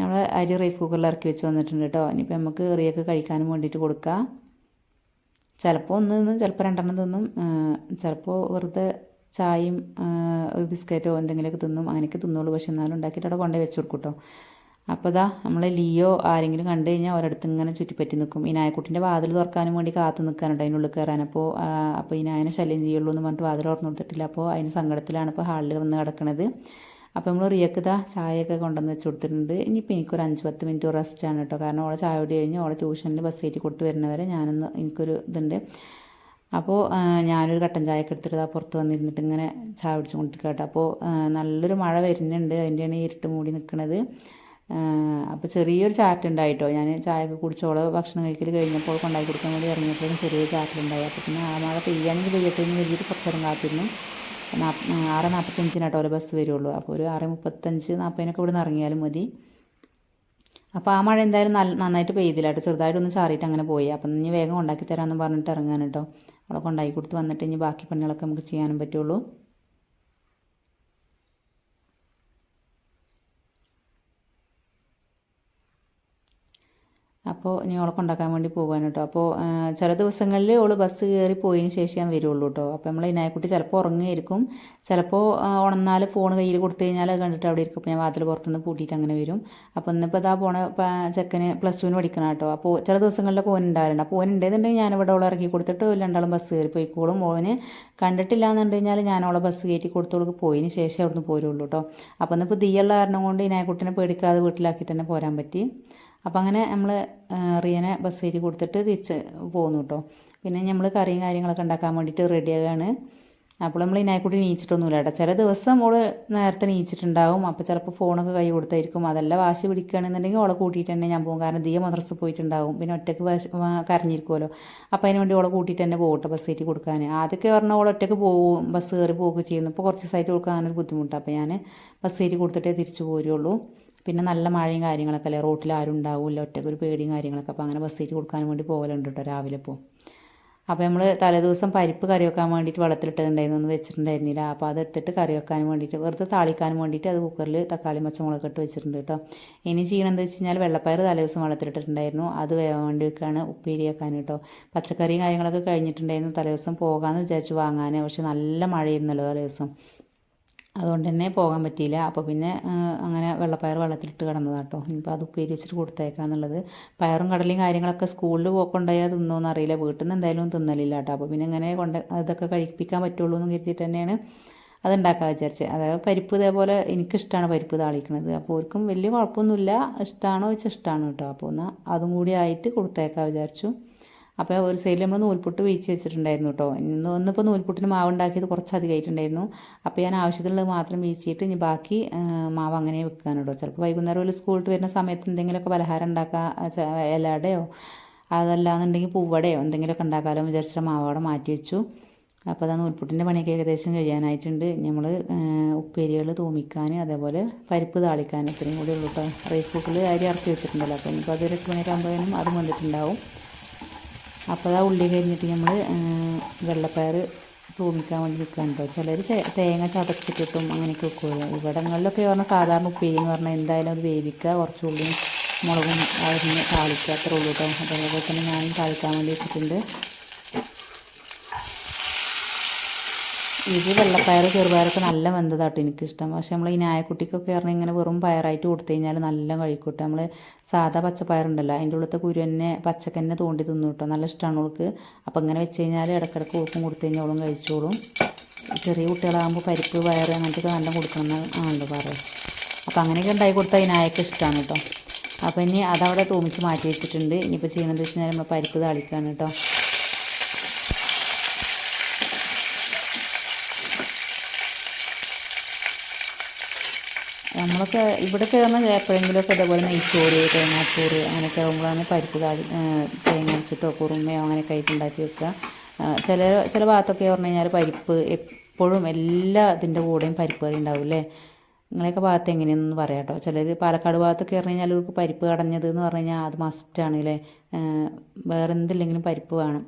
നമ്മൾ അരി റൈസ് കുക്കറിൽ ഇറക്കി വെച്ച് വന്നിട്ടുണ്ട് കേട്ടോ ഇനിയിപ്പോൾ നമുക്ക് കറിയൊക്കെ കഴിക്കാനും വേണ്ടിയിട്ട് കൊടുക്കാം. ചിലപ്പോൾ ഒന്ന് തിന്നും ചിലപ്പോൾ രണ്ടെണ്ണം തിന്നും. ചിലപ്പോൾ വെറുതെ ചായയും ഒരു ബിസ്ക്കറ്റോ എന്തെങ്കിലുമൊക്കെ തിന്നും. അങ്ങനെയൊക്കെ തിന്നുള്ളൂ പക്ഷെ എന്നാലും ഉണ്ടാക്കിയിട്ട് അവിടെ കൊണ്ടേ വെച്ച് കൊടുക്കും കേട്ടോ അപ്പോൾ ഇതാ നമ്മൾ ലിയോ ആരെങ്കിലും കണ്ടു കഴിഞ്ഞാൽ ഒരിടത്ത് ഇങ്ങനെ ചുറ്റിപ്പറ്റി നിൽക്കും ഈ നായക്കുട്ടിന്റെ വാതിൽ തുറക്കാനും വേണ്ടി കാത്ത് നിൽക്കാനുണ്ട് അതിനുള്ളിൽ കയറാൻ. അപ്പോൾ അപ്പോൾ ഈ നായനെ ശല്യം ചെയ്യുള്ളൂ എന്ന് പറഞ്ഞിട്ട് വാതിൽ തുറന്നു കൊടുത്തിട്ടില്ല. അപ്പോൾ അതിന് സങ്കടത്തിലാണ് ഇപ്പോൾ ഹാളിൽ വന്ന് കിടക്കുന്നത് അപ്പോൾ നമ്മൾ റിയക്ക് ഇതാ ചായയൊക്കെ കൊണ്ടുവന്ന് വെച്ച് കൊടുത്തിട്ടുണ്ട് ഇനിയിപ്പോൾ എനിക്കൊരു അഞ്ച് പത്ത് മിനിറ്റ് ആണ് കേട്ടോ കാരണം ഓളെ ചായ കൂടി കഴിഞ്ഞ് ഓളെ ട്യൂഷനിൽ ബസ് കയറ്റി കൊടുത്ത് വരുന്നവരെ ഞാനൊന്ന് എനിക്കൊരു ഇതുണ്ട്. അപ്പോൾ ഞാനൊരു കട്ടൻ ചായയൊക്കെ എടുത്തിട്ട് ആ പുറത്ത് വന്നിരുന്നിട്ട് ഇങ്ങനെ ചായ കുടിച്ചു കൊണ്ടിരിക്കട്ടെ അപ്പോൾ നല്ലൊരു മഴ വരുന്നുണ്ട്. അതിന്റെയാണ് ഇരുട്ട് മൂടി നിൽക്കുന്നത് അപ്പോൾ ചെറിയൊരു ചാറ്റുണ്ടായിട്ടോ ഞാൻ ചായയൊക്കെ കുടിച്ചോളെ ഭക്ഷണം കഴിക്കൽ കഴിഞ്ഞപ്പോൾ കൊണ്ടാക്കി കൊടുക്കാൻ വേണ്ടി ഇറങ്ങിയപ്പോഴും ചെറിയൊരു ചാറ്റുണ്ടായി അപ്പോൾ പിന്നെ ആ മഴ പെയ്യാണെങ്കിൽ പെയ്യട്ടെ എന്ന് കരുതിയിട്ട് കാത്തിരുന്നു. ആറ് നാൽപ്പത്തഞ്ചിനാട്ടോ ഒരു ബസ് വരുള്ളൂ. അപ്പോൾ ഒരു ആറ് മുപ്പത്തഞ്ച് നാൽപ്പതിനൊക്കെ ഇവിടെ നിന്ന് ഇറങ്ങിയാലും മതി. അപ്പോൾ ആ മഴ എന്തായാലും നല്ല നന്നായിട്ട് പെയ്തില്ല കേട്ടോ. ചെറുതായിട്ടൊന്ന് ചാറിയിട്ട് അങ്ങനെ പോയി. അപ്പം ഇനി വേഗം ഉണ്ടാക്കി തരാമെന്ന് പറഞ്ഞിട്ട് ഇറങ്ങാൻ കേട്ടോ. അവളെ കൊണ്ടാക്കി കൊടുത്ത് വന്നിട്ട് ഇനി ബാക്കി പണികളൊക്കെ നമുക്ക് ചെയ്യാനും പറ്റുള്ളൂ. അപ്പോൾ ഇനി ഓളെ കൊണ്ടാക്കാൻ വേണ്ടി പോകാൻ കേട്ടോ അപ്പോൾ ചില ദിവസങ്ങളിൽ ഓൾ ബസ് കയറി പോയതിന് ശേഷം ഞാൻ വരുള്ളൂ കേട്ടോ അപ്പോൾ നമ്മൾ ഇനായക്കുട്ടി ചിലപ്പോൾ ഉറങ്ങിയിരിക്കും ചിലപ്പോൾ ഉണന്നാൽ ഫോൺ കയ്യിൽ കൊടുത്തു കഴിഞ്ഞാൽ അത് കണ്ടിട്ട് അവിടെ ഇരിക്കും. ഞാൻ വാതിൽ പുറത്തുനിന്ന് പൂട്ടിയിട്ട് അങ്ങനെ വരും. അപ്പോൾ ഇന്നിപ്പോൾ ഇതാ പോണ ചെക്കന് പ്ലസ് ടുവിന് പഠിക്കണം കേട്ടോ അപ്പോൾ ചില ദിവസങ്ങളിലൊക്കെ ഓൻ ഉണ്ടാവാറുണ്ട് അപ്പോൾ ഓൻ ഉണ്ടെന്നുണ്ടെങ്കിൽ ഞാനിവിടെ ഓളെ ഇറക്കി കൊടുത്തിട്ട് രണ്ടാളും ബസ് കയറി പോയിക്കോളും. ഓന് കണ്ടിട്ടില്ല എന്നുണ്ടെങ്കിൽ ഞാൻ ഓളെ ബസ് കയറ്റി കൊടുത്തോൾക്ക് പോയതിന് ശേഷം അവിടുന്ന് പോരുള്ളൂ കേട്ടോ അപ്പോൾ ഇന്നിപ്പോൾ തീയുള്ള കാരണം കൊണ്ട് ഇനായക്കുട്ടിനെ പേടിക്കാതെ വീട്ടിലാക്കിയിട്ട് തന്നെ പോരാൻ പറ്റി. അപ്പം അങ്ങനെ നമ്മൾ റിയനെ ബസ് കയറ്റി കൊടുത്തിട്ട് തിരിച്ച് പോന്നു കേട്ടോ പിന്നെ നമ്മൾ കറിയും കാര്യങ്ങളൊക്കെ ഉണ്ടാക്കാൻ വേണ്ടിയിട്ട് റെഡിയാകാണ് അപ്പോൾ നമ്മൾ ഇതിനായിക്കൂട്ടി നീച്ചിട്ടൊന്നുമില്ല കേട്ടോ ചില ദിവസം മോൾ നേരത്തെ നീച്ചിട്ടുണ്ടാവും. അപ്പോൾ ചിലപ്പോൾ ഫോണൊക്കെ കൈ കൊടുത്തായിരിക്കും. അതല്ല വാശി പിടിക്കുകയാണെന്നുണ്ടെങ്കിൽ ഓളെ കൂട്ടിയിട്ട് തന്നെ ഞാൻ പോകും. കാരണം ദിയ മദ്രസ് പോയിട്ടുണ്ടാവും. പിന്നെ ഒറ്റയ്ക്ക് വാശി കരഞ്ഞിരിക്കുമല്ലോ അപ്പോൾ അതിന് വേണ്ടി ഓളെ കൂട്ടിയിട്ട് തന്നെ പോകട്ടെ ബസ് കയറ്റി കൊടുക്കാൻ ആദ്യമൊക്കെ പറഞ്ഞാൽ ഓൾ ഒറ്റയ്ക്ക് പോകും ബസ് കയറി പോവുകയൊക്കെ ചെയ്യുന്നു. ഇപ്പോൾ കുറച്ച് ദിവസമായിട്ട് കൊടുക്കാൻ അങ്ങനെ ഒരു ബുദ്ധിമുട്ടാണ് അപ്പോൾ ഞാൻ ബസ് കയറ്റി കൊടുത്തിട്ടേ തിരിച്ചു പോരുള്ളൂ. പിന്നെ നല്ല മഴയും കാര്യങ്ങളൊക്കെ അല്ലേ? റോട്ടിൽ ആരും ഉണ്ടാവില്ല ഒറ്റയ്ക്ക് ഒരു പേടിയും കാര്യങ്ങളൊക്കെ. അപ്പോൾ അങ്ങനെ ബസ് സീറ്റ് കൊടുക്കാൻ വേണ്ടി പോകലുണ്ട് കേട്ടോ രാവിലെ ഇപ്പോൾ അപ്പോൾ നമ്മൾ തലേദിവസം പരിപ്പ് കറി വെക്കാൻ വേണ്ടിയിട്ട് വെള്ളത്തിലിട്ടുണ്ടായിരുന്നു ഒന്ന് വെച്ചിട്ടുണ്ടായിരുന്നില്ല. അപ്പോൾ അത് എടുത്തിട്ട് കറി വെക്കാൻ വേണ്ടിയിട്ട് വെറുതെ താളിക്കാൻ വേണ്ടിയിട്ട് അത് കുക്കറിൽ തക്കാളി പച്ചമുളക് ഇട്ട് വെച്ചിട്ടുണ്ട് കേട്ടോ ഇനി ചെയ്യണം എന്താ വെച്ച് കഴിഞ്ഞാൽ വെള്ളപ്പയർ തലേദിവസം വെള്ളത്തിലിട്ടിട്ടുണ്ടായിരുന്നു. അത് വേവാൻ വേണ്ടി വെക്കുകയാണ് ഉപ്പേരി വെക്കാൻ കേട്ടോ പച്ചക്കറിയും കാര്യങ്ങളൊക്കെ കഴിഞ്ഞിട്ടുണ്ടായിരുന്നു. തലേദിവസം പോകാമെന്ന് വിചാരിച്ചു വാങ്ങാൻ പക്ഷെ നല്ല മഴയായിരുന്നല്ലോ തലേദിവസം. അതുകൊണ്ട് തന്നെ പോകാൻ പറ്റിയില്ല. അപ്പോൾ പിന്നെ അങ്ങനെ വെള്ളപ്പയർ വെള്ളത്തിലിട്ട് കിടന്നതാണ് കേട്ടോ ഇനിയിപ്പോൾ അത് ഉപ്പേരി വെച്ചിട്ട് കൊടുത്തേക്കാന്നുള്ളത് പയറും കടലയും കാര്യങ്ങളൊക്കെ സ്കൂളിൽ പോക്കൊണ്ടായാൽ തിന്നോന്ന് അറിയില്ല. വീട്ടിൽ നിന്ന് എന്തായാലും തിന്നലില്ല കേട്ടോ. അപ്പോൾ പിന്നെ ഇങ്ങനെ കൊണ്ട് അതൊക്കെ കഴിപ്പിക്കാൻ പറ്റുള്ളൂ എന്ന് കരുതിയിട്ട് തന്നെയാണ് അതുണ്ടാക്കാൻ വിചാരിച്ചത്. അതായത് പരിപ്പ് ഇതേപോലെ എനിക്കിഷ്ടമാണ് പരിപ്പ് താളിക്കണത്. അപ്പോൾ അവർക്കും വലിയ കുഴപ്പമൊന്നുമില്ല. ഇഷ്ടമാണോ വെച്ചാൽ ഇഷ്ടമാണ് കേട്ടോ. അപ്പോൾ എന്നാൽ അതും കൂടി ആയിട്ട് കൊടുത്തേക്കാൻ വിചാരിച്ചു. അപ്പോൾ ഒരു സൈഡിൽ നമ്മൾ നൂൽപുട്ട് വേച്ച് വെച്ചിട്ടുണ്ടായിരുന്നു കേട്ടോ ഇന്ന് ഒന്നിപ്പോൾ നൂൽപുട്ടിന് മാവ് ഉണ്ടാക്കിയത് കുറച്ച് അധികമായിട്ടുണ്ടായിരുന്നു അപ്പോൾ ഞാൻ ആവശ്യത്തിനുള്ളത് മാത്രം വേച്ചിട്ട് ഇനി ബാക്കി മാവ് അങ്ങനെ വെക്കാൻ കേട്ടോ ചിലപ്പോൾ വൈകുന്നേരം ഒരു സ്കൂളിൽ വരുന്ന സമയത്ത് എന്തെങ്കിലുമൊക്കെ പലഹാരം ഉണ്ടാക്കുക ഇലയുടെയോ അതല്ലാന്നുണ്ടെങ്കിൽ പൂവടയോ എന്തെങ്കിലുമൊക്കെ ഉണ്ടാക്കാമല്ലോ വിചാരിച്ചിട്ട് മാവോടെ മാറ്റി വെച്ചു. അപ്പോൾ അതാ നൂൽപുട്ടിന്റെ പണിയൊക്കെ ഏകദേശം കഴിയാനായിട്ടുണ്ട്. നമ്മൾ ഉപ്പേരികൾ തൂമിക്കാൻ അതേപോലെ പരിപ്പ് താളിക്കാൻ ഇത്രയും കൂടി ഉള്ളൂ കേട്ടോ റൈസ് കുക്കറിൽ അരി ഇറക്കി വെച്ചിട്ടുണ്ടല്ലോ. അപ്പോൾ ഇനിയിപ്പോൾ അതൊരു എട്ട് മണിയൊക്കെ ആകുമ്പോഴേനും അതും വന്നിട്ടുണ്ടാവും. അപ്പോൾ ആ ഉള്ളി കഴിഞ്ഞിട്ട് നമ്മൾ വെള്ളപ്പയർ തൂമിക്കാൻ വേണ്ടി വെക്കാൻ കേട്ടോ ചിലർ തേങ്ങ ചതച്ചിട്ടിട്ടും അങ്ങനെയൊക്കെ വെക്കുമല്ലോ ഇവിടങ്ങളിലൊക്കെ പറഞ്ഞാൽ സാധാരണ ഉപ്പേരി എന്ന് പറഞ്ഞാൽ എന്തായാലും അത് വേവിക്കുക കുറച്ച് ഉള്ളിയും മുളകും അരിഞ്ഞ് താളിക്കുക അത്രേ ഉള്ളൂ കേട്ടോ അതേപോലെ തന്നെ ഞാനും താളിക്കാൻ വേണ്ടി വെച്ചിട്ടുണ്ട്. ഇത് വെള്ളപ്പയർ ചെറുപയറൊക്കെ നല്ല വെന്തതാട്ടോ എനിക്കിഷ്ടം. പക്ഷെ നമ്മൾ ഈ നായക്കുട്ടിക്കൊക്കെ പറഞ്ഞാൽ ഇങ്ങനെ വെറും പയറായിട്ട് കൊടുത്തു കഴിഞ്ഞാൽ നല്ല കഴിക്കൂട്ടോ. നമ്മൾ സാധാ പച്ചപ്പയറുണ്ടല്ലോ അതിന്റെ ഉള്ളത്തെ കുരുവന്നെ പച്ചക്കന്നെ തോണ്ടി തിന്നു കേട്ടോ നല്ല ഇഷ്ടമാണ് അവൾക്ക് അപ്പോൾ ഇങ്ങനെ വെച്ച് കഴിഞ്ഞാൽ ഇടയ്ക്കിടയ്ക്ക് ഓൾക്കും കൊടുത്തു കഴിഞ്ഞാൽ അവളും കഴിച്ചോളും. ചെറിയ കുട്ടികളാകുമ്പോൾ പരിപ്പ് പയർ അങ്ങനത്തെ നല്ല കൊടുക്കണം എന്നാണല്ലോ പറയുക അപ്പോൾ അങ്ങനെയൊക്കെ ഉണ്ടാക്കി കൊടുത്താൽ ഈ നായക്ക് ഇഷ്ടമാണ് കേട്ടോ. അപ്പോൾ ഇനി അതവിടെ തൂമിച്ച് മാറ്റി വെച്ചിട്ടുണ്ട്. ഇനിയിപ്പോൾ ചെയ്യണമെന്ന് വെച്ച് കഴിഞ്ഞാൽ നമ്മൾ പരിപ്പ് താളിക്കാണ് കേട്ടോ. നമ്മളൊക്കെ ഇവിടെയൊക്കെ പറഞ്ഞാൽ എപ്പോഴെങ്കിലുമൊക്കെ ഇതേപോലെ നെയ്ച്ചോറ് തേങ്ങാച്ചോറ് അങ്ങനെയൊക്കെ ആകുമ്പോഴാണ് പരിപ്പ് കാലി തേങ്ങ അരച്ചിട്ടോ കുറുമയോ അങ്ങനെയൊക്കെ ആയിട്ട് ഉണ്ടാക്കി വെക്കുക. ചില ചില ഭാഗത്തൊക്കെ പറഞ്ഞു കഴിഞ്ഞാൽ പരിപ്പ് എപ്പോഴും എല്ലാ ഇതിന്റെ കൂടെയും പരിപ്പ് കറി ഉണ്ടാവും അല്ലേ? നിങ്ങളെയൊക്കെ ഭാഗത്ത് എങ്ങനെയൊന്നും പറയാം കേട്ടോ. ചിലർ പാലക്കാട് ഭാഗത്തൊക്കെ പറഞ്ഞു കഴിഞ്ഞാൽ അവർക്ക് പരിപ്പ് കടഞ്ഞത് എന്ന് പറഞ്ഞു കഴിഞ്ഞാൽ അത് മസ്റ്റാണ് അല്ലേ? വേറെ എന്തില്ലെങ്കിലും പരിപ്പ് വേണം.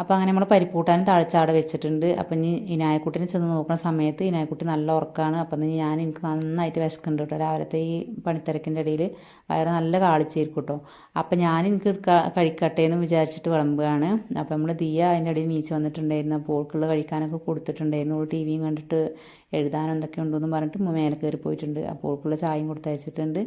അപ്പോൾ അങ്ങനെ നമ്മൾ പരിപ്പൂട്ടാനും തഴച്ചാടെ വെച്ചിട്ടുണ്ട്. അപ്പം ഇനി ഇനായക്കുട്ടിനെ ചെന്ന് നോക്കുന്ന സമയത്ത് ഇനായക്കുട്ടി നല്ല ഉറക്കമാണ് അപ്പം ഞാൻ എനിക്ക് നന്നായിട്ട് വിശക്കുന്നുണ്ട് കേട്ടോ. രാവിലത്തെ ഈ പണിത്തിരക്കിന്റെ ഇടയിൽ വയറ് നല്ല കാളിച്ചിരിക്കും കേട്ടോ. അപ്പം ഞാൻ എനിക്ക് കഴിക്കട്ടെ എന്ന് വിചാരിച്ചിട്ട് വിളമ്പുകയാണ്. അപ്പം നമ്മൾ ദിയ അതിന്റെ ഇടയിൽ നീച്ച് വന്നിട്ടുണ്ടായിരുന്നു. അപ്പോൾ ഓൾക്കുള്ള കഴിക്കാനൊക്കെ കൊടുത്തിട്ടുണ്ടായിരുന്നു. ഓൾ ടി വിയും കണ്ടിട്ട് എഴുതാനും എന്തൊക്കെ ഉണ്ടെന്ന് പറഞ്ഞിട്ട് മേലെ കയറി പോയിട്ടുണ്ട്. അപ്പോൾ ഓൾക്കുള്ള ചായയും കൊടുത്തയച്ചിട്ടുണ്ട്.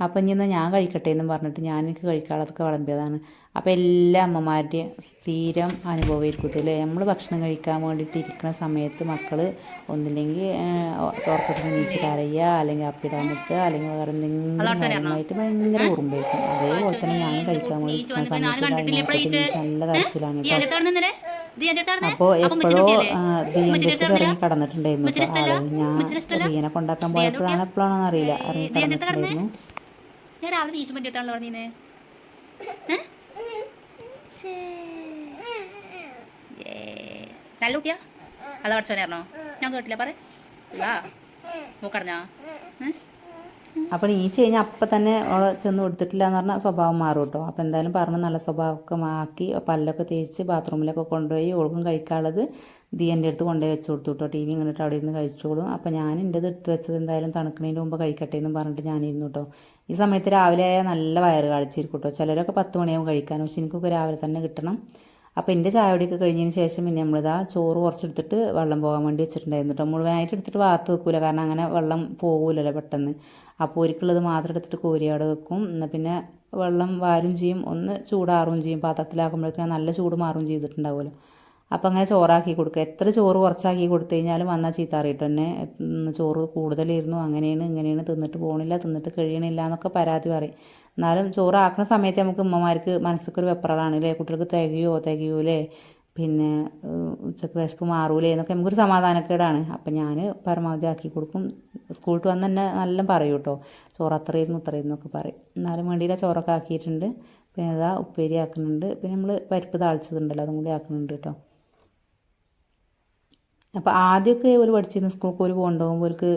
അപ്പം ഇനി എന്നാൽ ഞാൻ കഴിക്കട്ടെ എന്നും പറഞ്ഞിട്ട് ഞാൻ എനിക്ക് കഴിക്കാനുള്ളതൊക്കെ വിളമ്പിയതാണ്. അപ്പോൾ എല്ലാ അമ്മമാരുടെയും സ്ഥിരം അനുഭവമായിരിക്കും അല്ലേ? നമ്മൾ ഭക്ഷണം കഴിക്കാൻ വേണ്ടിയിട്ട് ഇരിക്കുന്ന സമയത്ത് മക്കൾ ഒന്നില്ലെങ്കിൽ തുറക്കത്തിന് നീച്ച് കരയുക അല്ലെങ്കിൽ അപ്പിടാൻ നിൽക്കുക അല്ലെങ്കിൽ വേറെ എന്തെങ്കിലും ഭയങ്കര ഉറുമ്പായിരിക്കും അതേപോലെ തന്നെ ഞാൻ കഴിക്കാൻ വേണ്ടി സമയത്ത് നല്ല കരച്ചിലാണ് കേട്ടോ. അപ്പോൾ എപ്പോഴോ ദീയന്റെ ഇറങ്ങി കടന്നിട്ടുണ്ടായിരുന്നു ആൾ ഞാൻ ദീയനെ കൊണ്ടാക്കാൻ പോയപ്പോഴാണ് എപ്പോഴാണെന്ന് അറിയില്ല. ഇറങ്ങി കടന്നിട്ടുണ്ടായിരുന്നു. ഞാൻ രാവിലെ നീച്ചു പറ്റിയിട്ടാണല്ലോ പറഞ്ഞേ നല്ല കുട്ടിയാ? അതാ പഠിച്ചോനായിരുന്നോ ഞാൻ കേട്ടില്ല പറ വാ. മൂക്കടഞ്ഞാ? അപ്പോൾ ഈച്ച കഴിഞ്ഞാൽ അപ്പം തന്നെ ഓളെ ചെന്ന് കൊടുത്തിട്ടില്ല എന്ന് പറഞ്ഞാൽ സ്വഭാവം മാറും കേട്ടോ അപ്പോൾ എന്തായാലും പറഞ്ഞ് നല്ല സ്വഭാവമൊക്കെ ആക്കി പല്ലൊക്കെ തേച്ച് ബാത്റൂമിലൊക്കെ കൊണ്ടുപോയി ഓൾക്കും കഴിക്കാനുള്ളത് ദീ ദിയന്റെ അടുത്ത് കൊണ്ടുപോയി വെച്ച് കൊടുത്തു കേട്ടോ ടി വി കണ്ടിട്ട് അവിടെ ഇരുന്ന് കഴിച്ചോളും. അപ്പോൾ ഞാൻ എന്റെ എടുത്ത് വെച്ചത് എന്തായാലും തണുക്കണതിന് മുമ്പ് കഴിക്കട്ടെ എന്ന് പറഞ്ഞിട്ട് ഞാനിരുന്നു കേട്ടോ ഈ സമയത്ത് രാവിലെ നല്ല വയറ് കാളിച്ചിരിക്കും കേട്ടോ ചിലരൊക്കെ പത്ത് മണിയാവും കഴിക്കാൻ. പക്ഷെ എനിക്കൊക്കെ രാവിലെ തന്നെ കിട്ടണം. അപ്പോൾ എന്റെ ചായ കുടിയൊക്കെ കഴിഞ്ഞതിന് ശേഷം പിന്നെ നമ്മളിതാ ചോറ് കുറച്ചെടുത്തിട്ട് വെള്ളം പോകാൻ വേണ്ടി വെച്ചിട്ടുണ്ടായിരുന്നു കേട്ടോ മുഴുവനായിട്ട് എടുത്തിട്ട് വാർത്ത് വെക്കൂല. കാരണം അങ്ങനെ വെള്ളം പോകൂലല്ലോ പെട്ടെന്ന്. അപ്പോൾ ഒരിക്കലുള്ളത് മാത്രം എടുത്തിട്ട് കോരി അവിടെ വെക്കും. എന്നാൽ പിന്നെ വെള്ളം വാരും ചെയ്യും. ഒന്ന് ചൂടാറും ചെയ്യും. പാത്രത്തിലാക്കുമ്പോഴേക്കും നല്ല ചൂട് മാറും ചെയ്തിട്ടുണ്ടാവുമല്ലോ. അപ്പം അങ്ങനെ ചോറാക്കി കൊടുക്കുക. എത്ര ചോറ് കുറച്ചാക്കി കൊടുത്തു കഴിഞ്ഞാലും വന്നാൽ ചീത്ത അറിയിട്ട് തന്നെ ചോറ് കൂടുതലിരുന്നു. അങ്ങനെയാണ് ഇങ്ങനെയാണ്. തിന്നിട്ട് പോകണില്ല തിന്നിട്ട് കഴിയണില്ല എന്നൊക്കെ പരാതി പറയും. എന്നാലും ചോറാക്കുന്ന സമയത്ത് നമുക്ക് ഉമ്മമാർക്ക് മനസ്സൊക്കെ വെപ്പറകളാണ് അല്ലേ കുട്ടികൾക്ക് തികയോ തികയോ അല്ലേ പിന്നെ ഉച്ചയ്ക്ക് വിശപ്പ് മാറൂലേ? എന്നൊക്കെ നമുക്കൊരു സമാധാനക്കേടാണ്. അപ്പം ഞാൻ പരമാവധി ആക്കി കൊടുക്കും. സ്കൂളിൽ വന്ന് തന്നെ നല്ല പറയും കേട്ടോ ചോറ് അത്രയിരുന്നു ഇത്രയിരുന്നു എന്നൊക്കെ പറയും. എന്നാലും വേണ്ടിയില്ല ചോറൊക്കെ ആക്കിയിട്ടുണ്ട്. പിന്നെ ഇതാ ഉപ്പേരി ആക്കുന്നുണ്ട്. പിന്നെ നമ്മൾ പരിപ്പ് താളിച്ചതുണ്ടല്ലോ അതും കൂടി ആക്കുന്നുണ്ട് കേട്ടോ അപ്പോൾ ആദ്യമൊക്കെ ഒരു പഠിച്ചിരുന്ന സ്കൂൾക്ക് ഒരു കൊണ്ടുപോകുമ്പോൾ അവർക്ക്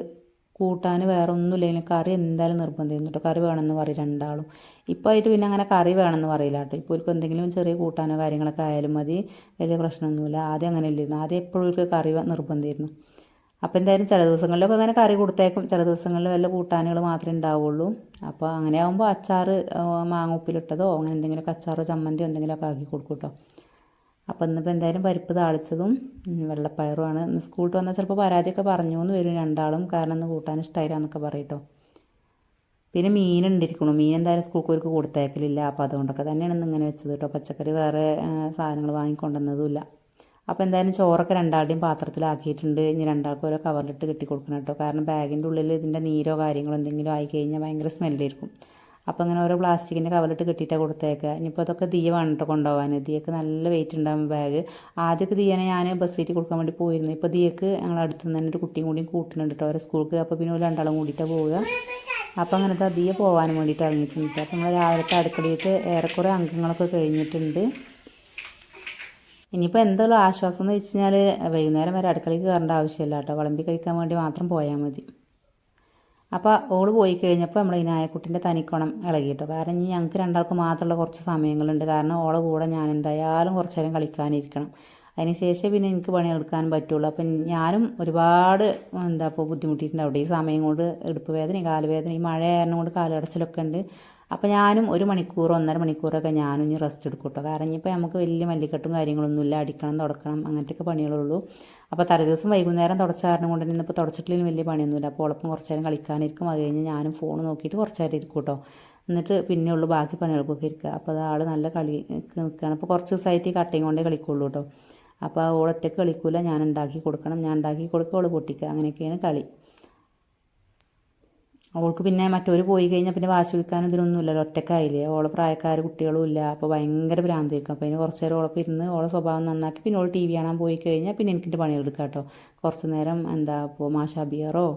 കൂട്ടാൻ വേറെ ഒന്നുമില്ലെങ്കിലും കറി എന്തായാലും നിർബന്ധമായിരുന്നു കേട്ടോ കറി വേണമെന്ന് പറയും രണ്ടാളും. ഇപ്പോൾ ആയിട്ട് പിന്നെ അങ്ങനെ കറി വേണമെന്ന് പറയില്ല കേട്ടോ ഇപ്പോൾ അവർക്ക് എന്തെങ്കിലും ചെറിയ കൂട്ടാനോ കാര്യങ്ങളൊക്കെ ആയാലും മതി. വലിയ പ്രശ്നമൊന്നുമില്ല. ആദ്യം അങ്ങനെ ഇല്ലായിരുന്നു ആദ്യം എപ്പോഴും അവർക്ക് കറി നിർബന്ധമായിരുന്നു. അപ്പോൾ എന്തായാലും ചില ദിവസങ്ങളിലൊക്കെ അങ്ങനെ കറി കൊടുത്തേക്കും. ചില ദിവസങ്ങളിൽ വല്ല കൂട്ടാനുകൾ മാത്രമേ ഉണ്ടാവുള്ളൂ. അപ്പോൾ അങ്ങനെ ആകുമ്പോൾ അച്ചാർ മാങ്ങ ഉപ്പിലിട്ടതോ അങ്ങനെ എന്തെങ്കിലുമൊക്കെ അച്ചാറോ ചമ്മന്തിയോ എന്തെങ്കിലുമൊക്കെ ആക്കി കൊടുക്കും കേട്ടോ അപ്പോൾ ഇന്നിപ്പോൾ എന്തായാലും പരിപ്പ് താളിച്ചതും വെള്ളപ്പയറുമാണ്. ഇന്ന് സ്കൂളിൽ വന്നാൽ ചിലപ്പോൾ പരാതിയൊക്കെ പറഞ്ഞു എന്ന് വരും രണ്ടാളും. കാരണം ഇന്ന് കൂട്ടാൻ ഇഷ്ടമായില്ല എന്നൊക്കെ പറയട്ടോ. പിന്നെ മീൻ ഉണ്ടിരിക്കണു മീൻ എന്തായാലും സ്കൂൾക്ക് ഒരു കൊടുത്തേക്കലില്ല അപ്പോൾ അതുകൊണ്ടൊക്കെ തന്നെയാണ് ഇന്ന് ഇങ്ങനെ വെച്ചത് കേട്ടോ പച്ചക്കറി വേറെ സാധനങ്ങൾ വാങ്ങിക്കൊണ്ടുവന്നതുമില്ല. അപ്പോൾ എന്തായാലും ചോറൊക്കെ രണ്ടാളുടെയും പാത്രത്തിലാക്കിയിട്ടുണ്ട്. ഇനി രണ്ടാൾക്കും ഓരോ കവറിലിട്ട് കെട്ടി കൊടുക്കണം കേട്ടോ കാരണം ബാഗിന്റെ ഉള്ളിൽ ഇതിന്റെ നീരോ കാര്യങ്ങളോ എന്തെങ്കിലും ആയി കഴിഞ്ഞാൽ ഭയങ്കര സ്മെല്ലായിരിക്കും അപ്പോൾ അങ്ങനെ ഓരോ പ്ലാസ്റ്റിക്കിന്റെ കവറിട്ട് കെട്ടിയിട്ടാണ് കൊടുത്തേക്കുക ഇനിയിപ്പോൾ അതൊക്കെ ദിയ വേണം കേട്ടോ കൊണ്ടുപോകാൻ ദിയക്ക് നല്ല വെയിറ്റ് ഉണ്ടാകും ബാഗ് ആദ്യമൊക്കെ ദിയനെ ഞാൻ ബസ് സീറ്റ് കൊടുക്കാൻ വേണ്ടി പോയിരുന്നു. ഇപ്പോൾ ദിയക്ക് ഞങ്ങൾ അടുത്ത് നിന്ന് തന്നെ ഒരു കുട്ടിയും കൂടിയും കൂട്ടുന്നുണ്ട് കേട്ടോ അവരെ സ്കൂൾക്ക് അപ്പോൾ പിന്നെ ഒരു രണ്ടാളും കൂടിയിട്ടാണ് പോവുക. അപ്പോൾ അങ്ങനത്തെ ദിയ പോകാൻ വേണ്ടിയിട്ട് ഇറങ്ങിയിട്ടുണ്ട് അപ്പോൾ നമ്മൾ രാവിലത്തെ അടുക്കളയിട്ട് ഏറെക്കുറെ അംഗങ്ങളൊക്കെ കഴിഞ്ഞിട്ടുണ്ട്. ഇനിയിപ്പോൾ എന്തുള്ള ആശ്വാസം എന്ന് വെച്ച് കഴിഞ്ഞാൽ വൈകുന്നേരം വരെ അടുക്കളയ്ക്ക് കയറേണ്ട ആവശ്യമില്ല കേട്ടോ വിളമ്പി കഴിക്കാൻ വേണ്ടി മാത്രം പോയാൽ മതി. അപ്പോൾ ഓൾ പോയി കഴിഞ്ഞപ്പോൾ നമ്മൾ ഈ നായക്കുട്ടിന്റെ തനിക്കോണം ഇളകി കേട്ടോ കാരണം ഇനി ഞങ്ങൾക്ക് രണ്ടാൾക്ക് മാത്രമുള്ള കുറച്ച് സമയങ്ങളുണ്ട്. കാരണം ഓളെ കൂടെ ഞാൻ എന്തായാലും കുറച്ച് നേരം കളിക്കാനിരിക്കണം. അതിന് ശേഷം പിന്നെ എനിക്ക് പണിയെടുക്കാൻ പറ്റുള്ളൂ. അപ്പം ഞാനും ഒരുപാട് എന്താ ഇപ്പോൾ ബുദ്ധിമുട്ടിയിട്ടുണ്ട്. അവിടെ ഈ സമയം കൊണ്ട് ഇടുപ്പ് വേദനയും കാലുവേദന ഈ മഴ കാരണം കൊണ്ട് കാലടച്ചിലൊക്കെ ഉണ്ട്. അപ്പോൾ ഞാനും ഒരു മണിക്കൂർ ഒന്നര മണിക്കൂറൊക്കെ ഞാനും ഇനി റെസ്റ്റ് എടുക്കും കേട്ടോ കാരണം ഇനിയിപ്പോൾ നമുക്ക് വലിയ മല്ലിക്കെട്ടും കാര്യങ്ങളൊന്നുമില്ല. അടിക്കണം തുടക്കണം അങ്ങനത്തെയൊക്കെ പണികളുള്ളൂ. അപ്പോൾ തലേ ദിവസം വൈകുന്നേരം തുടച്ച കാരണം കൊണ്ട് തന്നെ ഇന്നിപ്പോൾ തുടച്ചിട്ടില്ലെങ്കിൽ വലിയ പണിയൊന്നുമില്ല. അപ്പോൾ ഉളപ്പം കുറച്ച് നേരം കളിക്കാനിരിക്കും. അത് കഴിഞ്ഞ് ഞാനും ഫോൺ നോക്കിയിട്ട് കുറച്ച് നേരം ഇരിക്കും കേട്ടോ എന്നിട്ട് പിന്നെ ഉള്ളു ബാക്കി പണികൾക്കൊക്കെ ഇരിക്കുക അപ്പോൾ അത് ആൾ നല്ല കളി നിൽക്കുകയാണ് അപ്പോൾ കുറച്ച് ദിവസമായിട്ട് കട്ടയും കൊണ്ടേ കളിക്കുള്ളൂ കേട്ടോ അപ്പോൾ ആ ഓളൊറ്റയ്ക്ക് കളിക്കൂല. ഞാൻ ഉണ്ടാക്കി കൊടുക്കണം. ഞാൻ ഉണ്ടാക്കി കൊടുക്കുക ഓൾ പൊട്ടിക്കുക അങ്ങനെയൊക്കെയാണ് കളി. അവൾക്ക് പിന്നെ മറ്റവർ പോയി കഴിഞ്ഞാൽ പിന്നെ വാശി വിൽക്കാനും ഇതിനൊന്നും ഇല്ലല്ലോ ഒറ്റക്കായില്ലേ? ഓളെ പ്രായക്കാർ കുട്ടികളും ഇല്ല. അപ്പോൾ ഭയങ്കര ഭ്രാന്തിരിക്കും അപ്പോൾ അതിന് കുറച്ച് നേരം ഓളപ്പം ഇരുന്ന് ഓളെ സ്വഭാവം നന്നാക്കി പിന്നെ ഓൾ ടി വി കാണാൻ പോയി കഴിഞ്ഞാൽ പിന്നെ എനിക്കിന്റെ പണിയെടുക്കാം കേട്ടോ. കുറച്ച് നേരം എന്താ ഇപ്പോൾ മാഷാ ബിയറോ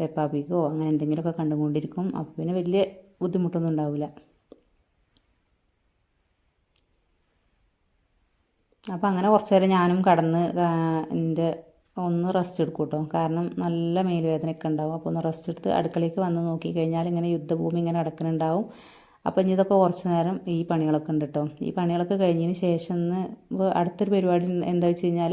പെപ്പാ ബിഗോ അങ്ങനെ എന്തെങ്കിലുമൊക്കെ കണ്ടുകൊണ്ടിരിക്കും. അപ്പോൾ പിന്നെ വലിയ ബുദ്ധിമുട്ടൊന്നും ഉണ്ടാവില്ല അപ്പോൾ അങ്ങനെ കുറച്ച് നേരം ഞാനും കടന്ന് എന്റെ ഒന്ന് റെസ്റ്റ് എടുക്കും കേട്ടോ കാരണം നല്ല മേലുവേദനയൊക്കെ ഉണ്ടാവും. അപ്പോൾ ഒന്ന് റെസ്റ്റ് എടുത്ത് അടുക്കളയ്ക്ക് വന്ന് നോക്കിക്കഴിഞ്ഞാൽ ഇങ്ങനെ യുദ്ധഭൂമി ഇങ്ങനെ അടക്കുന്നുണ്ടാവും അപ്പോൾ ഇനി ഇതൊക്കെ കുറച്ച് നേരം ഈ പണികളൊക്കെ ഉണ്ട് കേട്ടോ ഈ പണികളൊക്കെ കഴിഞ്ഞതിന് ശേഷം അടുത്തൊരു പരിപാടി എന്താ വെച്ച് കഴിഞ്ഞാൽ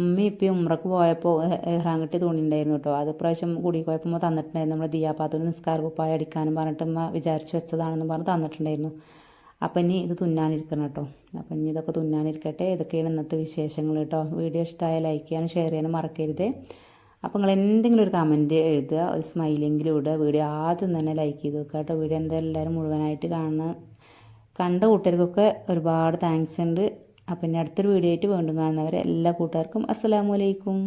ഉമ്മി ഇപ്പം ഉമ്രക്ക് പോയപ്പോൾ ഇഹ്റാൻ കിട്ടിയ തുണി ഉണ്ടായിരുന്നു കേട്ടോ അത് പ്രാവശ്യം കൂടി പോയപ്പോൾ തന്നിട്ടുണ്ടായിരുന്നു. നമ്മൾ ദിയാപാത്തു നിസ്കാര കുപ്പായ അടിക്കാനും പറഞ്ഞിട്ട് ഉമ്മ വിചാരിച്ച് വെച്ചതാണെന്ന് പറഞ്ഞ് തന്നിട്ടുണ്ടായിരുന്നു. അപ്പം ഇനി ഇത് തുന്നാനിരിക്കണം കേട്ടോ. അപ്പം ഇനി ഇതൊക്കെ തുന്നാനിരിക്കട്ടെ. ഇതൊക്കെയാണ് ഇന്നത്തെ വിശേഷങ്ങൾ കേട്ടോ. വീഡിയോ ഇഷ്ടമായ ലൈക്ക് ചെയ്യാനും ഷെയർ ചെയ്യാനും മറക്കരുത്. അപ്പോൾ നിങ്ങൾ എന്തെങ്കിലും ഒരു കമന്റ് എഴുതുക ഒരു സ്മൈലെങ്കിലും ഇടുക. വീഡിയോ ആദ്യം തന്നെ ലൈക്ക് ചെയ്ത് വെക്കുക കേട്ടോ. വീഡിയോ എന്തായാലും എല്ലാവരും മുഴുവനായിട്ട് കാണുന്ന കണ്ട കൂട്ടുകാർക്കൊക്കെ ഒരുപാട് താങ്ക്സ് ഉണ്ട്. അപ്പം ഇനി അടുത്തൊരു വീഡിയോ ആയിട്ട് വീണ്ടും കാണുന്നവരെ എല്ലാ കൂട്ടുകാർക്കും അസ്സലാമു അലൈക്കും.